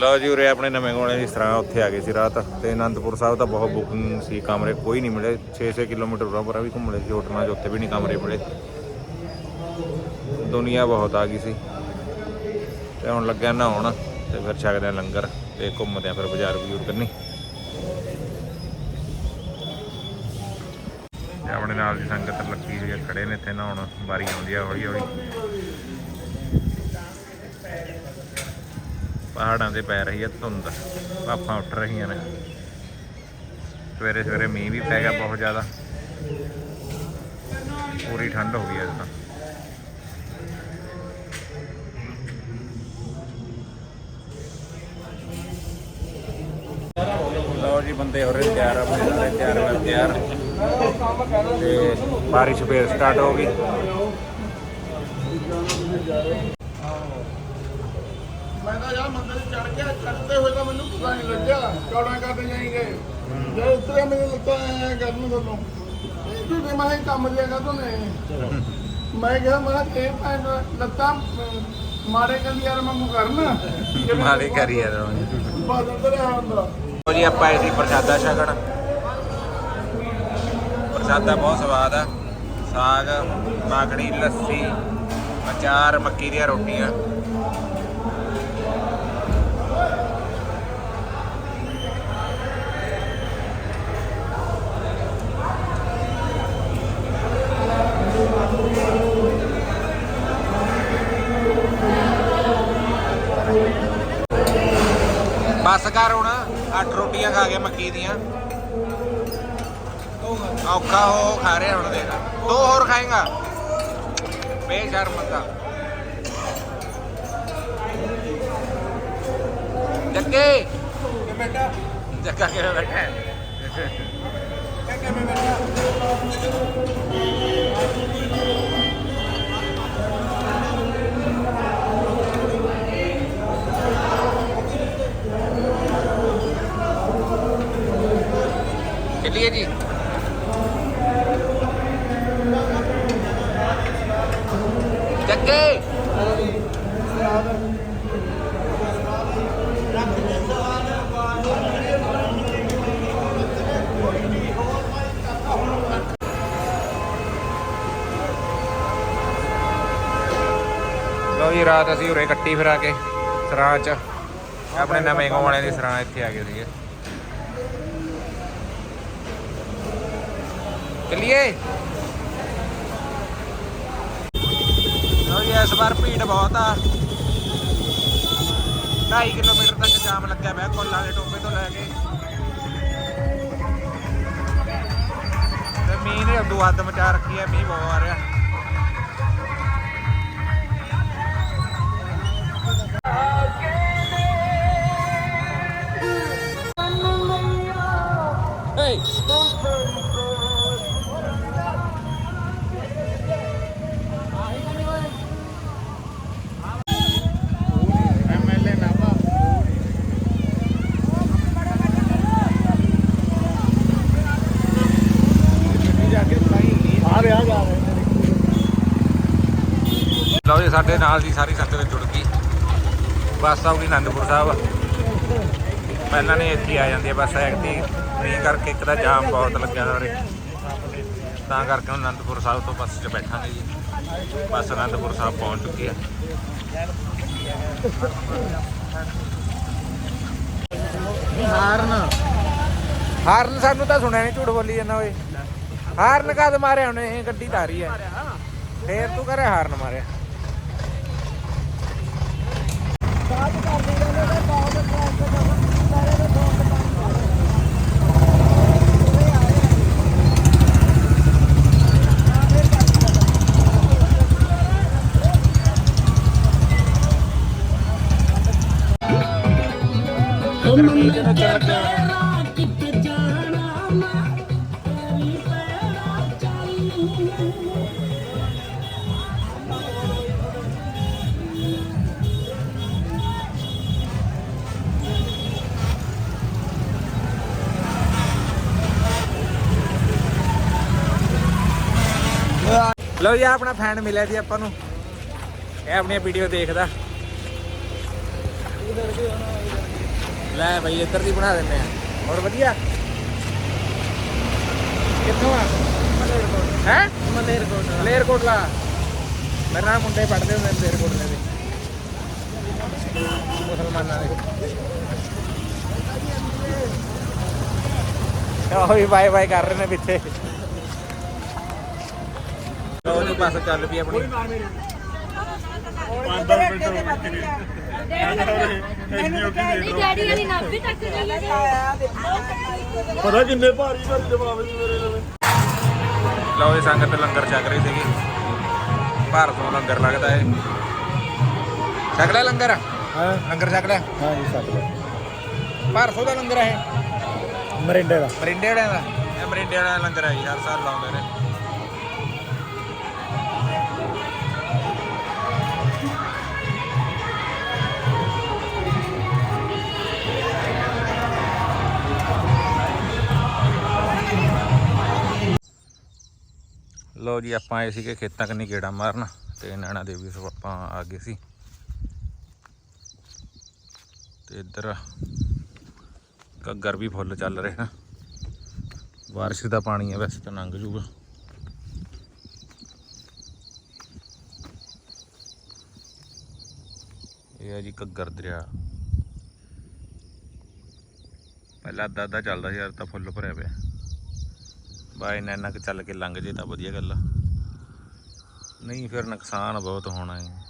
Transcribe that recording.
ਲਓ ਜੀ ਉਰੇ ਆਪਣੇ ਨਵੇਂ ਗੋਲੇ ਦੀ ਸਰਾਂ ਉੱਥੇ ਆ ਗਏ ਸੀ ਰਾਤ ਤੇ ਅਨੰਦਪੁਰ ਸਾਹਿਬ ਤਾਂ ਬਹੁਤ ਬੁਕਿੰਗ ਸੀ, ਕਮਰੇ ਕੋਈ ਨਹੀਂ ਮਿਲੇ। 6-6 ਕਿਲੋਮੀਟਰ ਉਰਾਂ ਵੀ ਘੁੰਮ ਲਏ ਸੀ, ਹੋਟਲਾਂ 'ਚ ਉੱਥੇ ਵੀ ਨਹੀਂ ਕਮਰੇ ਮਿਲੇ। ਦੁਨੀਆ ਬਹੁਤ ਆ ਗਈ ਸੀ। ਤੇ ਹੁਣ ਲੱਗਿਆ ਨਹਾਉਣ ਤੇ ਫਿਰ ਛਕਦੇ ਆ ਲੰਗਰ ਤੇ ਘੁੰਮਦੇ ਆ ਫਿਰ ਬਾਜ਼ਾਰ ਬਜ਼ੂਰ ਕਰਨੀ। ਤੇ ਆਪਣੇ ਨਾਲ ਦੀ ਸੰਗਤ ਲੱਗੀ ਹੋਈ ਆ, ਖੜੇ ਨੇ ਇੱਥੇ ਨਹਾਉਣ, ਵਾਰੀ ਆਉਂਦੀ ਆ ਹੌਲੀ ਹੌਲੀ ਪਹਾੜਾਂ ਤੇ ਪੈ ਰਹੀ ਹੈ ਧੁੰਦ, ਭਾਫਾਂ ਉੱਠ ਰਹੀਆਂ ਨੇ। ਸਵੇਰੇ ਸਵੇਰੇ ਮੀਂਹ ਵੀ ਪੈ ਗਿਆ ਬਹੁਤ ਜ਼ਿਆਦਾ। ਪੂਰੀ ਠੰਡ ਹੋ ਗਈ ਅੱਜ ਤਾਂ। ਲਓ ਜੀ, ਬੰਦੇ ਹੋ ਰਹੇ ਤਿਆਰ, ਆਪਣੇ ਸਾਰੇ ਤਿਆਰ ਕਰ ਤਿਆਰ। ਤੇ ਬਾਰਿਸ਼ ਫੇਰ ਸਟਾਰਟ ਹੋ ਗਈ। ਮੈਂ ਤਾਂ ਯਾਰ ਮੰਦਰ ਚੜ ਗਿਆ ਚੜਦੇ ਹੋਏ ਤਾਂ ਮੈਨੂੰ ਪਤਾ ਨਹੀਂ ਲੱਗਿਆ। ਚੌੜਾ ਕਰਦੇ ਜਾਈਂਗੇ ਜੇ ਉਤਰੇ ਮੈਨੂੰ ਲੱਤਾਂ ਐ ਕਰਨ ਤੁਹਾਨੂੰ। ਇਹ ਝੂਠੇ ਮੈਂ ਕਿਹਾ ਕੰਮ ਲਿਆ ਕਰ ਨੇ ਮੈਂ ਕਿਹਾ ਮੈਂ ਕਿਹਾ ਇਹ ਭੈਣ ਲੱਤਾਂ ਅਮ, ਮਾੜੇ ਕਲੀ ਯਾਰ ਮੰਗੂ ਕਰਨ। ਮਾਰੇ ਕਰੀ ਯਾਰ ਬਾਦਲ ਤੇ ਰਿਹਾ ਹੁੰਦਾ। ਲਓ ਜੀ ਆਪਾਂ ਇਹ ਪ੍ਰਸ਼ਾਦਾ ਛਕਣ। ਪ੍ਰਸ਼ਾਦਾ ਬਹੁਤ ਸਵਾਦ ਆ। ਸਾਗ ਮਾਖਣੀ ਲੱਸੀ ਅਚਾਰ ਮੱਕੀ ਦੀਆਂ ਰੋਟੀਆਂ। ਬਸ ਕਰ ਹੁਣ। ਅੱਠ ਰੋਟੀਆਂ ਖਾ ਕੇ ਮੱਕੀ ਦੀਆਂ। ਔਖਾ ਹੋ ਖਾ ਰਿਹਾ ਹੁਣ ਦੇਖ। ਦੋ ਹੋਰ ਖਾਏਗਾ? ਬੇਸ਼ਰਮ ਦਾ ਜੱਗੇ! ਬੇਟਾ ਜੱਗਾ ਕਿਵੇਂ ਬੈਠਾ? ਹੈ? ਕਿਵੇਂ ਬੇਟਾ ਚੱਲੀਏ ਜੀ? ਜੱਗੇ ਲਓ ਜੀ, ਰਾਤ ਅਸੀਂ ਉਰੇ ਕੱਟੀ ਫਿਰਾ ਕੇ ਸਰਾਂ ਚ। ਆਪਣੇ ਨਵੇਂ ਗਾਉਂ ਵਾਲਿਆਂ ਦੀ ਸਰਾਂ ਇੱਥੇ ਆ ਗਏ ਸੀਗੇ। ਚਲਿਏ। ਲਓ ਜੀ, ਇਸ ਵਾਰ ਭੀੜ ਬਹੁਤ ਆ। 2.5 ਕਿਲੋਮੀਟਰ ਤੱਕ ਜਾਮ ਲੱਗਿਆ ਪਿਆ, ਕੋਲਾਂ ਦੇ ਟੋਪੇ ਤੋਂ ਲੈ ਕੇ। ਤੇ ਮੀਂਹ ਨੇ ਉਦੋਂ ਹੱਦ ਮਚਾ ਰੱਖੀ ਹੈ ਮੀਂਹ ਬਹੁਤ ਆ ਰਿਹਾ। ਜਾ ਰਿਹਾ ਲਓ ਜੀ ਸਾਡੇ ਨਾਲ ਦੀ ਸਾਰੀ ਸੰਗਤ ਜੁੜ ਗਈ। ਬੱਸ ਆਉਗੀ ਆਨੰਦਪੁਰ ਸਾਹਿਬ। ਪਹਿਲਾਂ ਨੇ ਇੱਥੇ ਆ ਜਾਂਦੀ ਹੈ ਬੱਸ ਐਕਟੀ ਮੀਂਹ ਕਰਕੇ ਇੱਕ ਤਾਂ ਜਾਮ ਬਹੁਤ ਲੱਗਿਆ ਸਾਰੇ। ਤਾਂ ਕਰਕੇ ਹੁਣ ਆਨੰਦਪੁਰ ਸਾਹਿਬ ਤੋਂ ਬੱਸ 'ਚ ਬੈਠਾਂਗੇ ਜੀ। ਬੱਸ ਆਨੰਦਪੁਰ ਸਾਹਿਬ ਪਹੁੰਚ ਚੁੱਕੀ ਹੈ। ਹਾਰਨ। ਹਾਰਨ ਸਾਨੂੰ ਤਾਂ ਸੁਣਿਆ ਨਹੀਂ ਝੂਠ ਬੋਲੀ ਜਾਂਦਾ ਓਏ। ਹਾਰਨ ਕਦ ਮਾਰਿਆ ਉਹਨੇ? ਇਹ ਗੱਡੀ ਧਾਰੀ ਹੈ। ਫੇਰ ਤੂੰ ਕਰੇ ਹਾਰਨ ਮਾਰਿਆ। ਦੇ ਨਾਲ ਲਓ ਜੀ ਆਪਣਾ ਫੈਨ ਮਿਲਿਆ ਜੀ ਆਪਾਂ ਨੂੰ। ਇਹ ਆਪਣੀਆਂ ਵੀਡੀਓ ਦੇਖਦਾ। ਲੈ ਬਈ, ਇੱਧਰ ਦੀ ਬਣਾ ਦਿੰਦੇ ਆ। ਹੋਰ ਵਧੀਆ? ਕਿੱਥੋਂ ਆ? ਹੈ? ਮਲੇਰਕੋਟ ਮਲੇਰਕੋਟਲਾ। ਮੇਰੇ ਨਾਲ ਮੁੰਡੇ ਪੜਦੇ ਹੁੰਦੇ ਨੇ ਮਲੇਰਕੋਟਲੇ ਦੇ। ਮੁਸਲਮਾਨਾਂ ਦੇ। ਉਹ ਵੀ ਬਾਏ ਬਾਏ ਕਰ ਰਹੇ ਨੇ ਪਿੱਛੇ। ਲੋ ਜੀ ਬੱਸ ਚੱਲ ਪਈ ਆਪਣੀ। ਨਹੀਂ ਡੈਡੀ ਵਾਲੀ ਨਾਭੀ ਤੱਕ ਗਈ। ਹੈ ਪਤਾ ਕਿੰਨੇ ਭਾਰੀ ਭਾਰੀ ਜਵਾਬ ਜੀ ਮੇਰੇ ਨਾਲ। ਲਓ ਇਹ ਸੰਗਤ ਲੰਗਰ ਛਕ ਰਹੀ ਸੀਗੀ। ਭਾਰਤ ਨੂੰ ਲੰਗਰ ਲੱਗਦਾ ਹੈ ਛਕ ਲਿਆ ਲੰਗਰ? ਹਾਂ? ਲੰਗਰ ਛਕ ਹਾਂ ਜੀ ਸਕਦਾ ਭਾਰਤ ਦਾ ਲੰਗਰ ਹੈ ਮਰਿੰਡੇ ਦਾ। ਮਰਿੰਡੇ ਵਾਲਿਆਂ ਦਾ? ਇਹ ਮਰਿੰਡੇ ਵਾਲਿਆਂ ਦਾ ਲੰਗਰ ਹੈ ਜੀ ਹਰ ਸਾਲ ਲਾਉਂਦੇ ਨੇ। ਲੋ ਜੀ, ਆਪਾਂ ਆਏ ਸੀਗੇ ਖੇਤਾਂ ਕੰਨੀ ਗੇੜਾ ਮਾਰਨ ਤੇ ਨੈਣਾ ਦੇਵੀ ਤੋਂ ਆਪਾਂ ਆ ਗਏ ਸੀ। ਤੇ ਇੱਧਰ ਘੱਗਰ ਵੀ ਫੁੱਲ ਚੱਲ ਰਹੇ ਰਿਹਾ ਬਾਰਿਸ਼ ਦਾ ਪਾਣੀ ਹੈ ਵੈਸੇ ਤਾਂ ਲੰਘ ਜੂਗਾ। ਇਹ ਹੈ ਜੀ ਘੱਗਰ ਦਰਿਆ। ਪਹਿਲਾਂ ਅੱਧਾ ਅੱਧਾ ਚੱਲਦਾ ਸੀ ਯਾਰ ਤਾਂ ਫੁੱਲ ਭਰਿਆ ਪਿਆ। ਬਾਈ ਇੰਨਾ ਇੰਨਾ ਕੁ ਚੱਲ ਕੇ ਲੰਘ ਜੇ ਤਾਂ ਵਧੀਆ ਗੱਲ ਆ। ਨਹੀਂ ਫਿਰ ਨੁਕਸਾਨ ਬਹੁਤ ਹੋਣਾ ਹੈ